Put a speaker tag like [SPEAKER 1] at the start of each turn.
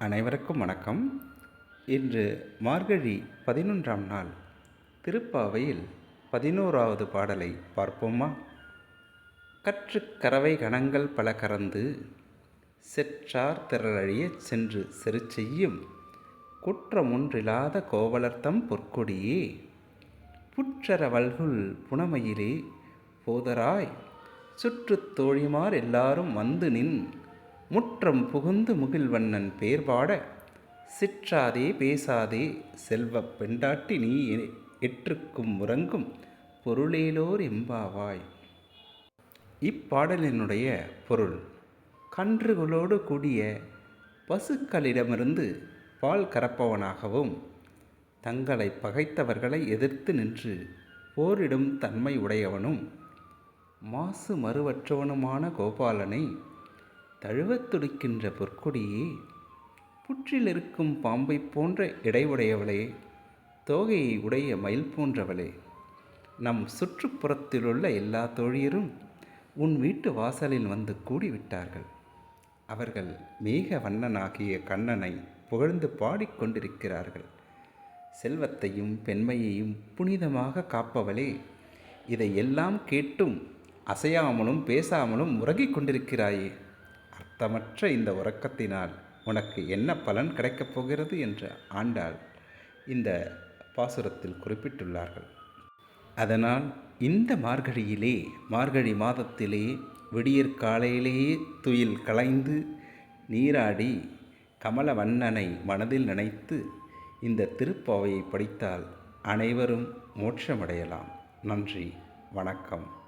[SPEAKER 1] அனைவருக்கும் வணக்கம். இன்று மார்கழி பதினொன்றாம் நாள் திருப்பாவையில் பதினோராவது பாடலை பார்ப்போமா? கற்றுக் கரவை கணங்கள் பல கறந்து செற்றார் திரளழியச் சென்று செரு செய்யும் குற்றமொன்றில்லாத கோவலர்த்தம் பொற்கொடியே. புற்றர வல்குல் புனமையிலே போதராய் சுற்றுத் தோழிமார் எல்லாரும் வந்து நின் முற்றம் புகுந்து முகில்வண்ணன் பேர் பாட சிற்றாதே பேசாதே செல்வப் பெண்டாட்டி நீ எற்றுக்கும் உறங்கும் பொருளேலோர் எம்பாவாய் இப்பாடலினுடைய பொருள் கன்றுகளோடு கூடிய பசுக்களிடமிருந்து பால் கறப்பவனாகவும் தங்களை பகைத்தவர்களை எதிர்த்து நின்று போரிடும் தன்மை உடையவனும் மாசு மறுவற்றவனுமான கோபாலனை தழுவத் துடிக்கின்ற பொற்கொடியே புற்றில் இருக்கும் பாம்பைப் போன்ற இடையுடையவளே தோகையை உடைய மயில் போன்றவளே நம் சுற்றுப்புறத்திலுள்ள எல்லா தோழியரும் உன் வீட்டு வாசலில் வந்து கூடிவிட்டார்கள். அவர்கள் மேக வண்ணனாகிய கண்ணனை புகழ்ந்து பாடிக்கொண்டிருக்கிறார்கள் செல்வத்தையும் பெண்மையையும் புனிதமாக காப்பவளே இதையெல்லாம் கேட்டும் அசையாமலும் பேசாமலும் உறங்கிக் கொண்டிருக்கிறாயே. அர்த்தமற்ற இந்த உறக்கத்தினால் உனக்கு என்ன பலன் கிடைக்கப் போகிறது என்று ஆண்டாள் இந்த பாசுரத்தில் குறிப்பிட்டுள்ளார்கள். அதனால் இந்த மார்கழியிலே மார்கழி மாதத்திலே விடியற் காலையிலேயே துயில் களைந்து நீராடி கமல வண்ணனை மனதில் நினைத்து இந்த திருப்பாவையை படித்தால் அனைவரும் மோட்சமடையலாம். நன்றி வணக்கம்.